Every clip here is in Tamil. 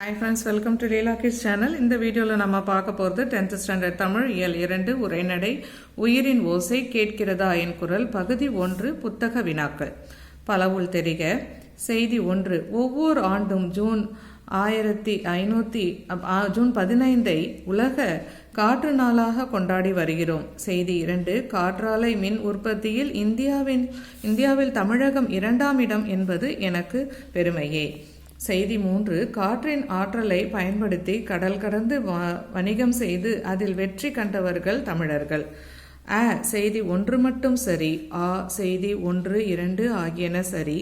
Hi friends welcome to Leela kids channel இந்த வீடியோவில் நம்ம பார்க்க போகிறது டென்த் ஸ்டாண்டர்ட் தமிழ் இயல் இரண்டு உரைநடை உயிரின் ஓசை கேட்கிறதா என் குரல் பகுதி ஒன்று புத்தக வினாக்கள். பலவுள் தெரிக. செய்தி ஒன்று ஒவ்வொரு ஆண்டும் ஜூன் ஆயிரத்தி ஐநூற்றி ஜூன் பதினைந்தை உலக காற்று நாளாக கொண்டாடி வருகிறோம். செய்தி இரண்டு காற்றாலை மின் உற்பத்தியில் இந்தியாவின் இந்தியாவில் தமிழகம் இரண்டாம் இடம் என்பது எனக்கு பெருமையே. செய்தி மூன்று காற்றின் ஆற்றலை பயன்படுத்தி கடல் கடந்து வணிகம் செய்து அதில் வெற்றி கண்டவர்கள் தமிழர்கள். அ செய்தி ஒன்று மட்டும் சரி. ஆ செய்தி ஒன்று இரண்டு ஆகியன சரி.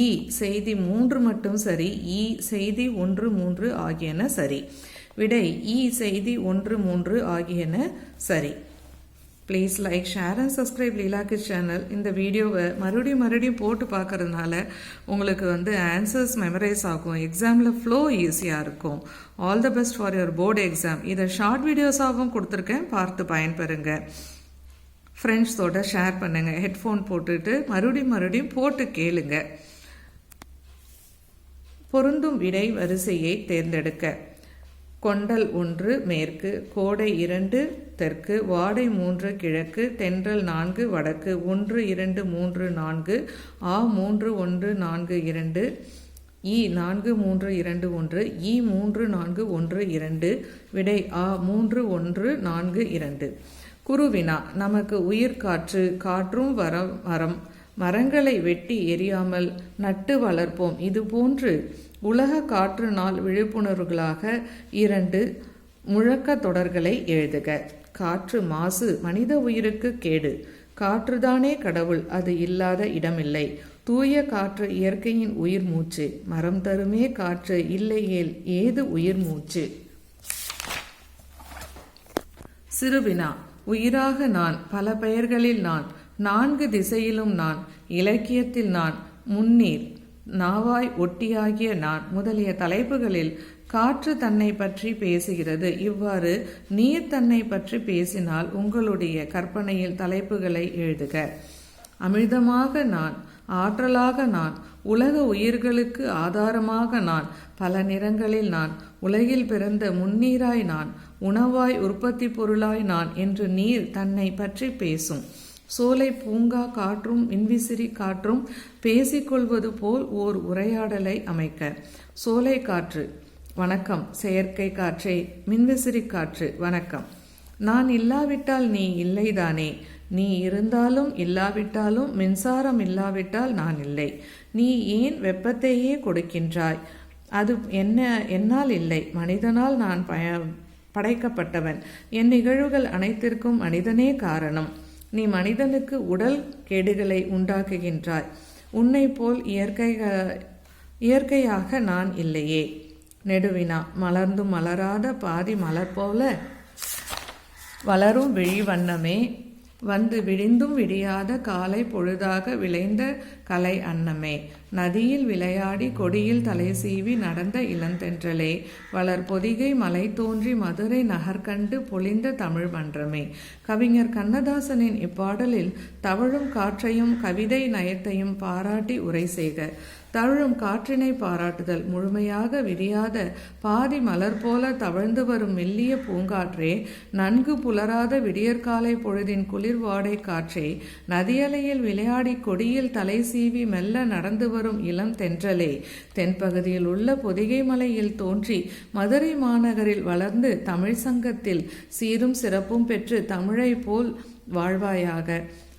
இ செய்தி மூன்று மட்டும் சரி. இ செய்தி ஒன்று மூன்று ஆகியன சரி. விடை இ செய்தி ஒன்று மூன்று ஆகியன சரி. Please like share and subscribe லீலாக்கு channel இந்த வீடியோவை மறுபடியும் மறுபடியும் போட்டு பார்க்கறதுனால உங்களுக்கு வந்து ஆன்சர்ஸ் மெமரைஸ் ஆகும். எக்ஸாமில் ஃப்ளோ ஈஸியாக இருக்கும். All the best for your board exam இதை ஷார்ட் வீடியோஸாகவும் கொடுத்துருக்கேன். பார்த்து பயன்பெறுங்க. ஃப்ரெண்ட்ஸோட ஷேர் பண்ணுங்கள் ஹெட்ஃபோன் போட்டுட்டு மறுபடியும் மறுபடியும் போட்டு கேளுங்க. பொருந்தும் விடை வரிசையை தேர்ந்தெடுக்க. கொண்டல் ஒன்று மேற்கு. கோடை இரண்டு தெற்கு வாடை மூன்று கிழக்கு தென்றல் நான்கு வடக்கு ஒன்று இரண்டு மூன்று நான்கு ஆ மூன்று ஒன்று நான்கு இரண்டு இ நான்கு மூன்று இரண்டு ஒன்று இ மூன்று நான்கு ஒன்று இரண்டு விடை ஆ மூன்று ஒன்று நான்கு இரண்டு. குருவினா நமக்கு உயிர் காற்று காற்றும் வரம் மரம் மரங்களை வெட்டி எரியாமல் நட்டு வளர்ப்போம். இது போன்று உலக காற்று நாள் விழிப்புணர்வுகளாக இரண்டு முழக்க தொடர்களை எழுதுக. காற்று மாசு மனித உயிருக்கு கேடு. காற்றுதானே கடவுள் அது இல்லாத இடமில்லை. தூய காற்று இயற்கையின் உயிர் மூச்சு. மரம் தருமே காற்று இல்லையேல் ஏது உயிர் மூச்சு? சிறுவினா உயிராக நான் பல பெயர்களில் நான் நான்கு திசையிலும் நான் இலக்கியத்தில் நான் முன்னீர். நாவாய் ஒட்டியாகிய நான் முதலிய தலைப்புகளில் காற்று தன்னை பற்றி பேசுகிறது. இவ்வாறு நீர் தன்னை பற்றி பேசினால் உங்களுடைய கற்பனையில் தலைப்புகளை எழுதுக. அமிர்தமாக நான் ஆற்றலாக நான் உலக உயிர்களுக்கு ஆதாரமாக நான் பல நிறங்களில் நான் உலகில் பிறந்த முன்னீராய் நான் உணவாய் உற்பத்தி பொருளாய் நான் என்று நீர் தன்னை பற்றி பேசும். சோலை பூங்கா காற்றும் மின்விசிறி காற்றும் பேசிக்கொள்வது போல் ஓர் உரையாடலை அமைக்க. சோலை காற்று. வணக்கம். செயற்கை காற்றே. மின்விசிறி காற்று. வணக்கம். நான் இல்லாவிட்டால் நீ இல்லைதானே? நீ இருந்தாலும் இல்லாவிட்டாலும் மின்சாரம் இல்லாவிட்டால் நான் இல்லை. நீ ஏன் வெப்பத்தையே கொடுக்கின்றாய்? அது என்ன என்னால் இல்லை. மனிதனால் நான் பய படைக்கப்பட்டவன். என் நிகழ்வுகள் அனைத்திற்கும் மனிதனே காரணம். நீ மனிதனுக்கு உடல் கேடுகளை உண்டாக்குகின்றாய். உன்னை போல் இயற்கை இயற்கையாக நான் இல்லையே. நெடுவினா மலர்ந்தும் மலராத பாதி மலர் போல வளரும் விழி வண்ணமே வந்து விடிந்தும் விடியாத காலை பொழுதாக விளைந்த கலை அன்னமே. நதியில் விளையாடி கொடியில் தலை சீவி நடந்த இளந்தென்றலே. வளர் பொதிகை மலை தோன்றி மதுரை நகர்கண்டு பொழிந்த தமிழ் மன்றமே. கவிஞர் கண்ணதாசனின் இப்பாடலில் தவழும் காற்றையும் கவிதை நயத்தையும் பாராட்டி உரை செய்க. தழும் காற்றினை பாராட்டுதல். முழுமையாக விரியாத பாதி மலர் போல தவழ்ந்து வரும் மெல்லிய பூங்காற்றே நன்கு புலராத விடியற்காலை பொழுதின் குளிர் வாடை காற்றே நதியலையில் விளையாடி கொடியில் தலை சீவி மெல்ல நடந்து வரும் இளம் தென்றலே. தென்பகுதியில் உள்ள பொதிகை மலையில் தோன்றி மதுரை மாநகரில் வளர்ந்து தமிழ் சங்கத்தில் சீரும் சிறப்பும் பெற்று தமிழை போல் வாழ்வாயாக.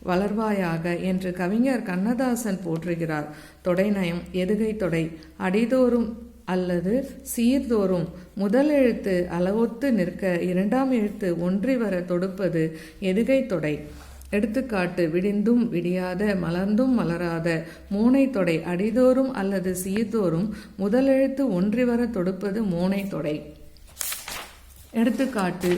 வளர்வாயாக என்று கவிஞர் கண்ணதாசன் போற்றுகிறார். தொடைநயம் எதுகை தொடை அடிதோறும் அல்லது சீர்தோறும் முதல் எழுத்து அளவொத்து நிற்க இரண்டாம் எழுத்து ஒன்றி வர தொடுப்பது எதுகை தொடை. எடுத்துக்காட்டு விடிந்தும் விடியாத மலர்ந்தும் மலராத மூனை தொடை அடிதோறும் அல்லது சீர்தோறும் முதலெழுத்து ஒன்றி வர தொடுப்பது மூனை தொடை. எடுத்துக்காட்டு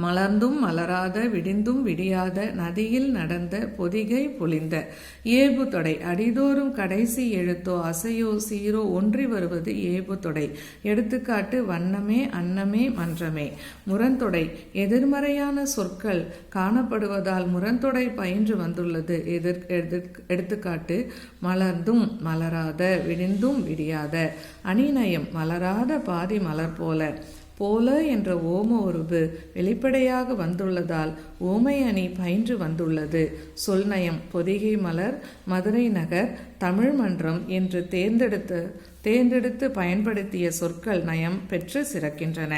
மலர்ந்தும் மலராத விடிந்தும் விடியாத நதியில் நடந்த பொதிகை பொழிந்த. ஏபு தொடை. அடிதோறும் கடைசி எழுத்தோ அசையோ சீரோ ஒன்றி வருவது ஏபு தொடை. எடுத்துக்காட்டு வண்ணமே அன்னமே மன்றமே. முரண்தொடை. எதிர்மறையான சொற்கள் காணப்படுவதால் முரண்தொடை பயின்று வந்துள்ளது. எதிர் எதிர்- எடுத்துக்காட்டு மலர்ந்தும் மலராத விடிந்தும் விடியாத. அணிநயம் மலராத பாதி மலர் போல. போல என்ற ஓம உருபு வெளிப்படையாக வந்துள்ளதால் ஓமை அணி பயின்று வந்துள்ளது. சொல்நயம் பொதிகை மலர் மதுரை நகர் தமிழ் மன்றம் என்று தேர்ந்தெடுத்து தேர்ந்தெடுத்து பயன்படுத்திய சொற்கள் நயம் பெற்று சிறக்கின்றன.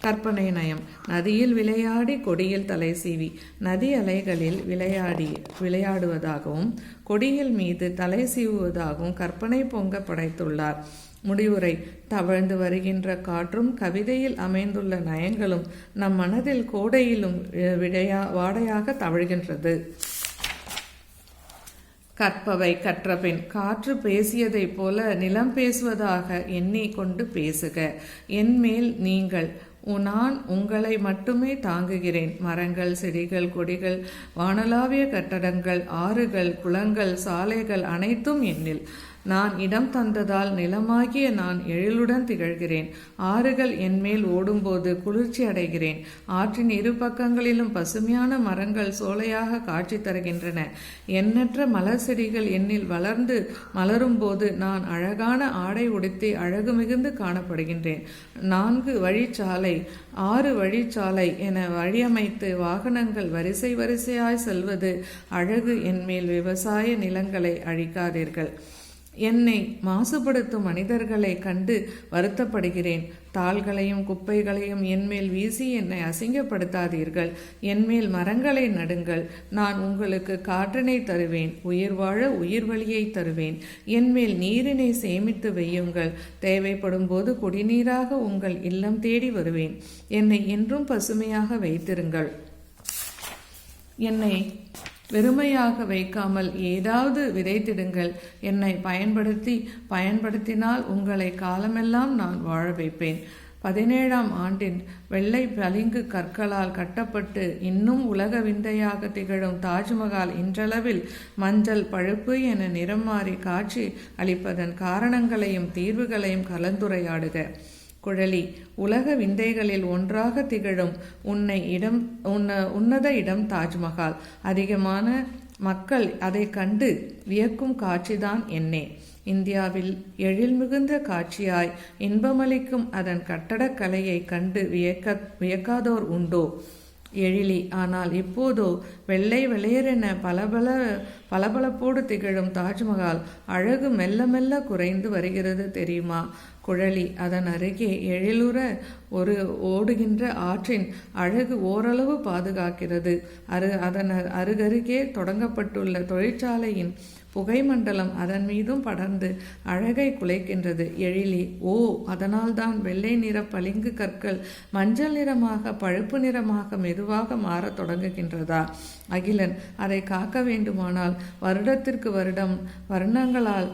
கற்பனை நயம் நதியில் விளையாடி கொடியில் தலை சீவி நதி அலைகளில் விளையாடி விளையாடுவதாகவும் கொடியில் மீது தலை சீவுவதாகவும் கற்பனை பொங்க படைத்துள்ளார். முடிவுரை தவழ்ந்து வருகின்ற காற்றும் கவிதையில் அமைந்துள்ள நயங்களும் நம் மனதில் கோடையிலும் அஹ், விடையா வாடையாக தவழ்கின்றது. கற்பவை கற்றபின் காற்று பேசியதைப் போல நிலம் பேசுவதாக எண்ணி கொண்டு பேசுக. என்மேல் நீங்கள் நான் உங்களை மட்டுமே தாங்குகிறேன். மரங்கள் செடிகள் கொடிகள் வானலாவிய கட்டடங்கள் ஆறுகள் குளங்கள் சாலைகள் அனைத்தும் என்னில். நான் இடம் தந்ததால் நிலமாகிய நான் எழிலுடன் திகழ்கிறேன். ஆறுகள் என்மேல் ஓடும்போது குளிர்ச்சி அடைகிறேன். ஆற்றின் இரு பக்கங்களிலும் பசுமையான மரங்கள் சோலையாக காட்சி தருகின்றன. எண்ணற்ற மலர் செடிகள் என்னில் வளர்ந்து மலரும்போது நான் அழகான ஆடை உடுத்தி அழகு மிகுந்து காணப்படுகின்றேன். நான்கு வழிச்சாலை ஆறு வழிச்சாலை என வழியமைத்து வாகனங்கள் வரிசை வரிசையாய் செல்வது அழகு என்மேல் விவசாய நிலங்களை அழிக்காதீர்கள். என்னை மாசுபடுத்தும் மனிதர்களை கண்டு வருத்தப்படுகிறேன். தாள்களையும் குப்பைகளையும் என்மேல் வீசி என்னை அசிங்கப்படுத்தாதீர்கள். என்மேல் மரங்களை நடுங்கள். நான் உங்களுக்கு காற்றினை தருவேன். உயிர் வாழ உயிர் வழியை தருவேன். என்மேல் நீரினை சேமித்து வையுங்கள். தேவைப்படும் போது குடிநீராக உங்கள் இல்லம் தேடி வருவேன். என்னை என்றும் பசுமையாக வைத்திருங்கள். என்னை வெறுமையாக வைக்காமல் ஏதாவது விதைத்திடுங்கள். என்னை பயன்படுத்தி பயன்படுத்தினால் உங்களை காலமெல்லாம் நான் வாழ வைப்பேன். பதினேழாம் ஆண்டின் வெள்ளை பளிங்கு கற்களால் கட்டப்பட்டு இன்னும் உலக விந்தையாக திகழும் தாஜ்மஹால் இன்றளவில் மஞ்சள் பழுப்பு என நிறம் மாறி காட்சி அளிப்பதன் காரணங்களையும் தீர்வுகளையும் கலந்துரையாடுக. குழலி உலக விந்தைகளில் ஒன்றாக திகழும் உன்னை இடம் உன்ன உன்னத இடம் தாஜ்மஹால். அதிகமான மக்கள் அதை கண்டு வியக்கும் காட்சிதான் என்னே. இந்தியாவில் எழில் மிகுந்த காட்சியாய் இன்பமளிக்கும் அதன் கட்டடக்கலையை கண்டு வியக்க வியக்காதோர் உண்டோ? எழிலி ஆனால் இப்போதோ வெள்ளை வெளையரென பளபள பளபளப்போடு திகழும் தாஜ்மஹால் அழகு மெல்ல மெல்ல குறைந்து வருகிறது தெரியுமா? குழலி. அதன் அருகே எழிலுற ஒரு ஓடுகின்ற ஆற்றின் அழகு ஓரளவு பாதுகாக்கிறது. அரு அதன் அருகருகே தொடங்கப்பட்டுள்ள தொழிற்சாலையின் புகை மண்டலம் அதன் மீதும் படர்ந்து அழகை குலைக்கின்றது. எழிலி ஓ அதனால்தான் வெள்ளை நிற பளிங்கு கற்கள் மஞ்சள் நிறமாக பழுப்பு நிறமாக மெதுவாக மாறத் தொடங்குகின்றதா? அகிலன் அதை காக்க வேண்டுமானால் வருடத்திற்கு வருடம் வர்ணங்களால்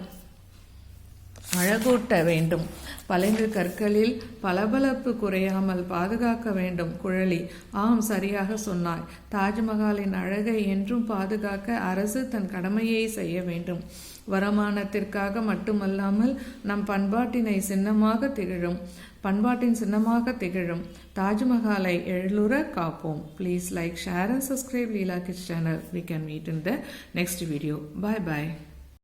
அழகூட்ட வேண்டும். பளிங்கு கற்களில் பளபளப்பு குறையாமல் பாதுகாக்க வேண்டும். குழலி ஆம் சரியாக சொன்னாய். தாஜ்மஹாலின் அழகை என்றும் பாதுகாக்க அரசு தன் கடமையை செய்ய வேண்டும். வருமானத்திற்காக மட்டுமல்லாமல் நம் பண்பாட்டினை சின்னமாக திகழும். பண்பாட்டின் சின்னமாக திகழும். தாஜ்மஹாலை எழுற காப்போம். Please like share and subscribe Leela kids channel we can meet in the next video bye bye